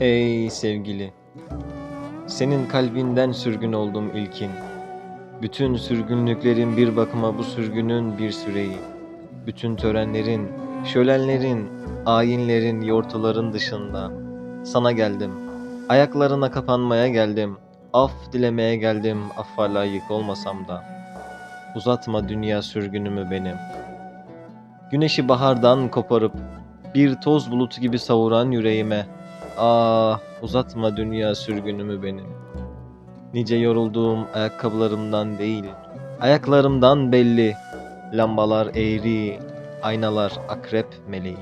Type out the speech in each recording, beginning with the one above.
Ey sevgili, senin kalbinden sürgün oldum ilkin. Bütün sürgünlüklerin bir bakıma bu sürgünün bir süreyi. Bütün törenlerin, şölenlerin, ayinlerin, yortuların dışında. Sana geldim, ayaklarına kapanmaya geldim. Af dilemeye geldim, affa layık olmasam da. Uzatma dünya sürgünümü benim. Güneşi bahardan koparıp bir toz bulutu gibi savuran yüreğime Ah uzatma dünya sürgünümü benim. Nice yorulduğum ayakkabılarımdan değil, ayaklarımdan belli. Lambalar eğri, aynalar akrep meleği.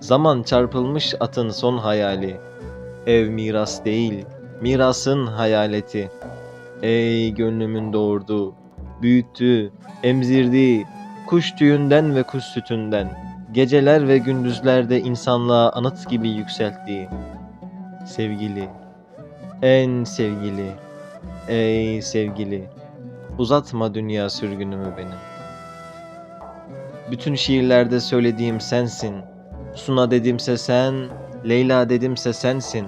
Zaman çarpılmış atın son hayali. Ev miras değil, mirasın hayaleti. Ey gönlümün doğurdu, büyüttü, emzirdi, kuş tüyünden ve kuş sütünden. Geceler ve gündüzlerde insanlığa anıt gibi yükselttiği sevgili, en sevgili, ey sevgili, uzatma dünya sürgünümü benim. Bütün şiirlerde söylediğim sensin, Suna dedimse sen, Leyla dedimse sensin.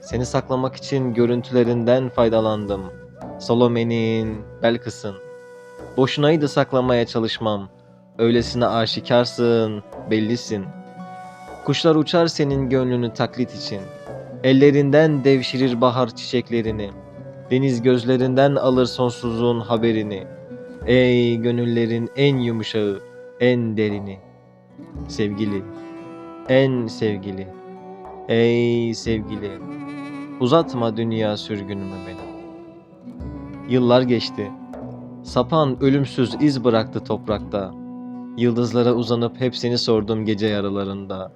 Seni saklamak için görüntülerinden faydalandım. Salome'nin, Belkıs'ın. Boşunaydı saklamaya çalışmam. Öylesine aşikarsın, bellisin. Kuşlar uçar senin gönlünü taklit için. Ellerinden devşirir bahar çiçeklerini. Deniz gözlerinden alır sonsuzluğun haberini. Ey gönüllerin en yumuşağı, en derini. Sevgili, en sevgili. Ey sevgili, uzatma dünya sürgünümü benim. Yıllar geçti. Sapan ölümsüz iz bıraktı toprakta. Yıldızlara uzanıp hepsini sordum gece yarılarında.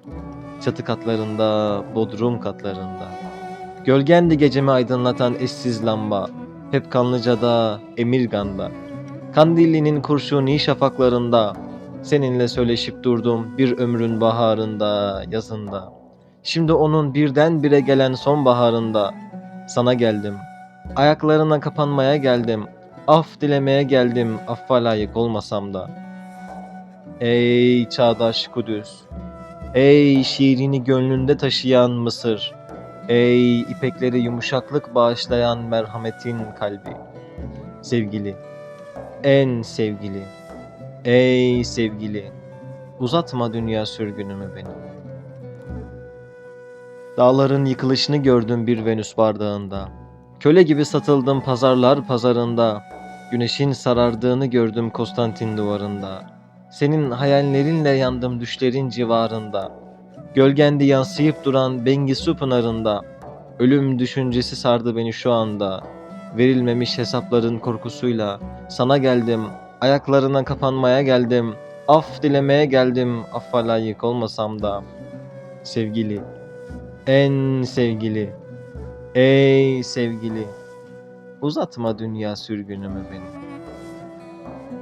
Çatı katlarında, bodrum katlarında. Gölgendi gecemi aydınlatan eşsiz lamba. Hep Kanlıca'da, Emirgan'da. Kandilli'nin kurşuni şafaklarında. Seninle söyleşip durdum bir ömrün baharında, yazında. Şimdi onun birdenbire gelen sonbaharında. Sana geldim. Ayaklarına kapanmaya geldim. Af dilemeye geldim, affa layık olmasam da. Ey çağdaş Kudüs, ey şiirini gönlünde taşıyan Mısır, ey ipekleri yumuşaklık bağışlayan merhametin kalbi. Sevgili, en sevgili, ey sevgili, uzatma dünya sürgünümü benim. Dağların yıkılışını gördüm bir Venüs bardağında. Köle gibi satıldım pazarlar pazarında. Güneşin sarardığını gördüm Konstantin duvarında. Senin hayallerinle yandım düşlerin civarında. Gölgendi yansıyıp duran Bengisu pınarında. Ölüm düşüncesi sardı beni şu anda. Verilmemiş hesapların korkusuyla sana geldim. Ayaklarına kapanmaya geldim. Af dilemeye geldim. Affa layık olmasam da. Sevgili, en sevgili, ey sevgili, uzatma dünya sürgünümü benim.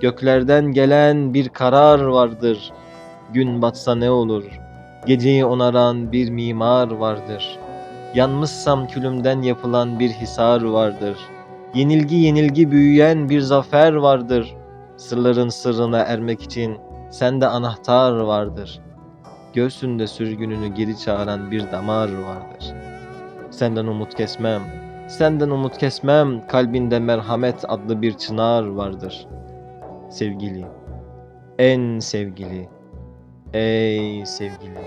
Göklerden gelen bir karar vardır. Gün batsa ne olur? Geceyi onaran bir mimar vardır. Yanmışsam külümden yapılan bir hisar vardır. Yenilgi yenilgi büyüyen bir zafer vardır. Sırların sırrına ermek için sende anahtar vardır. Göğsünde sürgününü geri çağıran bir damar vardır. Senden umut kesmem, senden umut kesmem, kalbinde merhamet adlı bir çınar vardır. Sevgili, en sevgili, ey sevgili,